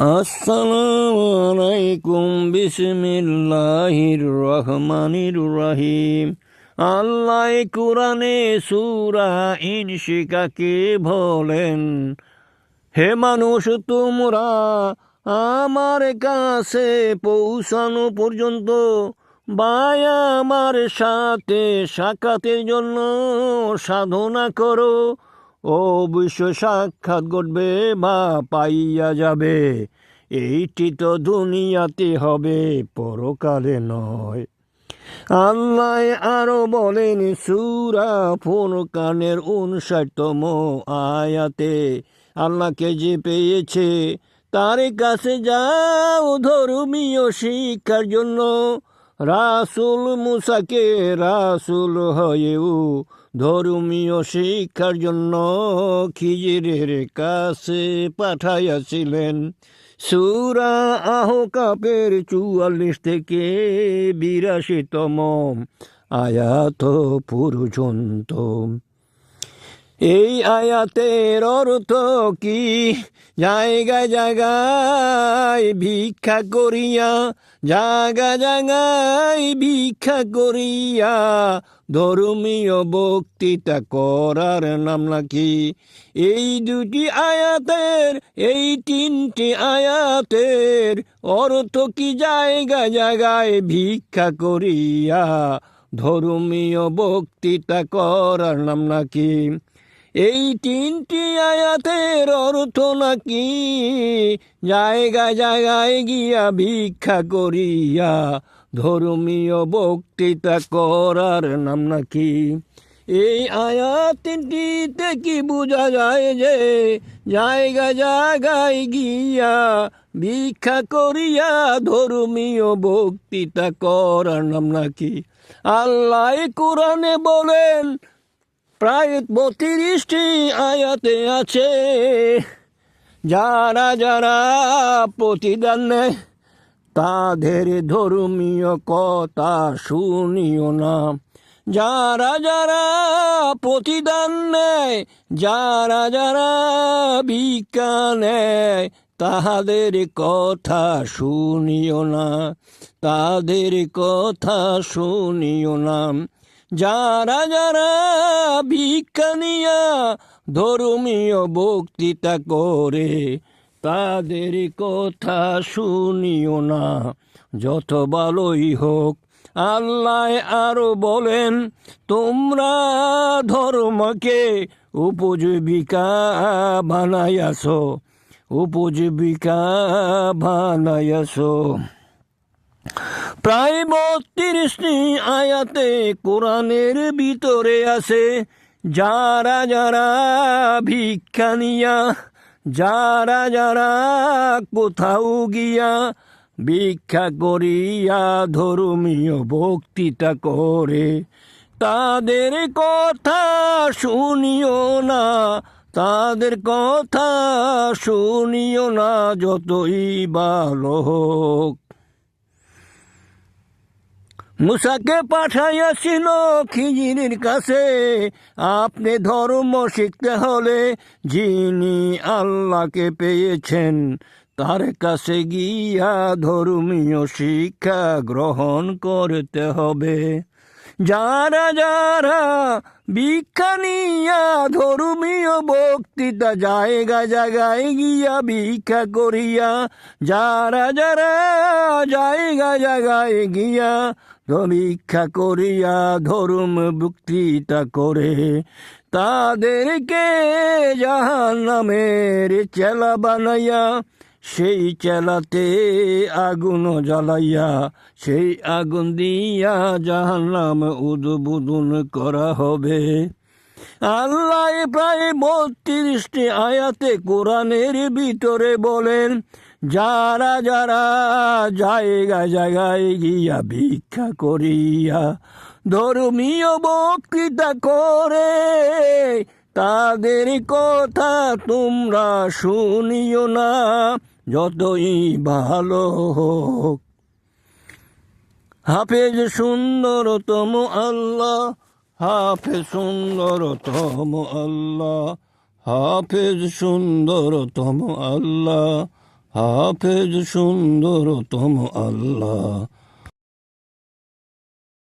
আসসালামু আলাইকুম, বিসমিল্লাহির রহমানির রহিম। আল্লাহ কুরআনে সূরা ইনশিকাকে বলেন, হে মানুষ, তোমরা আমার কাছে পৌঁছানো পর্যন্ত বায় আমার সাথে সাক্ষাতের জন্য সাধনা করো। অবশ্য সাক্ষাৎ ঘটবে, মা পাইয়া যাবে। এইটি তো দুনিয়াতে হবে, পরকালে নয়। আল্লাহ আরও বলেন, সুরা ফুরকানের উনষাটতম আয়াতে, আল্লাহকে যে পেয়েছে, তার কাছে যাও ধর্মীয় শিক্ষার জন্য। রাসুল মুসাকে রাসুল হয়েও ধর্মীয় শিক্ষার জন্য খিজিরের কাছে পাঠাইয়াছিলেন। সুরা আহকাপের চুয়াল্লিশ থেকে বিরাশিতম আয়াত পর্যন্ত। এই আয়াতের অর্থ কি? জায়গা জায়গায় ভিক্ষা করিয়া জায়গা জায়গায় ভিক্ষা করিয়া, ধর্মীয় বক্তৃতা করার নাম নাকি এই দুটি আয়াতের, এই তিনটি আয়াতের অর্থ কি? জায়গা জায়গায় ভিক্ষা করিয়া, ধর্মীয় বক্তৃতা করার নাম নাকি এই তিনটি আয়াতের অর্থ নাকি? জায়গায় জায়গায় গিয়া ভিক্ষা করিয়া ধর্মীয় বক্তৃতা করার নাম নাকি? এই আয়াত তিনটিতে কি বোঝা যায় যে জায়গা জায়গায় গিয়া ভিক্ষা করিয়া ধর্মীয় বক্তৃতা করার নাম নাকি? আল্লাহ কোরআনে বলেন প্রায় বত্রিশটি আয়াতে আছে। যারা যারা প্রতিদান নেয়, তাদের ধর্মীয় কথা শুনিও না। যারা যারা প্রতিদান নেয়, যারা যারা ভিক্ষা নেয় তাহাদের কথা শুনিও না। তাদের কথা শুনিও না। যারা যারা ভিক্ষা নিয়া ধর্মীয় বক্তৃতা করে, তাদের কথা শুনিও না। যত ভালোই হোক, আল্লাহ আরও বলেন, তোমরা ধর্মকে উপজীবিকা বানাইয়াছ উপজীবিকা বানাইয়াছ। প্রায় বত্রিশটি আয়াতে কোরআনের ভিতরে আছে, যারা যারা ভিক্ষা নিয়া, যারা যারা কোথাও গিয়া ভিক্ষা করিয়া ধর্মীয় বক্তৃতা করে, তাদের কথা শুনিও না, তাদের কথা শুনিও না, যতই ভালো হোক। মুসাকে পাঠাইয়াছিল খিজিরির কাছে। আপনি ধর্ম শিখতে হলে যিনি আল্লাহকে পেয়েছেন, তার কাছে গিয়া ধর্মীয় শিক্ষা গ্রহণ করতে হবে। যারা যারা ভিক্ষা নিয়া ধর্মীয় বক্তৃতা জায়গা জায়গায় গিয়া ভিক্ষা করিয়া, যারা যারা জায়গা জায়গায় গিয়া ভিক্ষা করিয়া ধর্ম বক্তৃতা করে। তাদেরকে জাহান নামের চেলা বানাইয়া, সেই চেলাতে আগুন জ্বালাইয়া, সেই আগুন দিয়া জাহান্নাম উদ্বোধন করা হবে। আল্লাহ প্রায় বত্রিশটি আয়াতে কোরআনের ভিতরে বলেন যারা যারা জায়গা জায়গায় গিয়া ভিক্ষা করিয়া ধর্মীয় বক্তৃতা করে, তাদের কথা তোমরা শুনিও না, যতই ভালো হোক। হাফেজ সুন্দরতম আল্লাহ, হাফেজ সুন্দরতম আল্লাহ, হাফেজ সুন্দরতম আল্লাহ। হাফেজ সুন্দরতম আল্লাহ।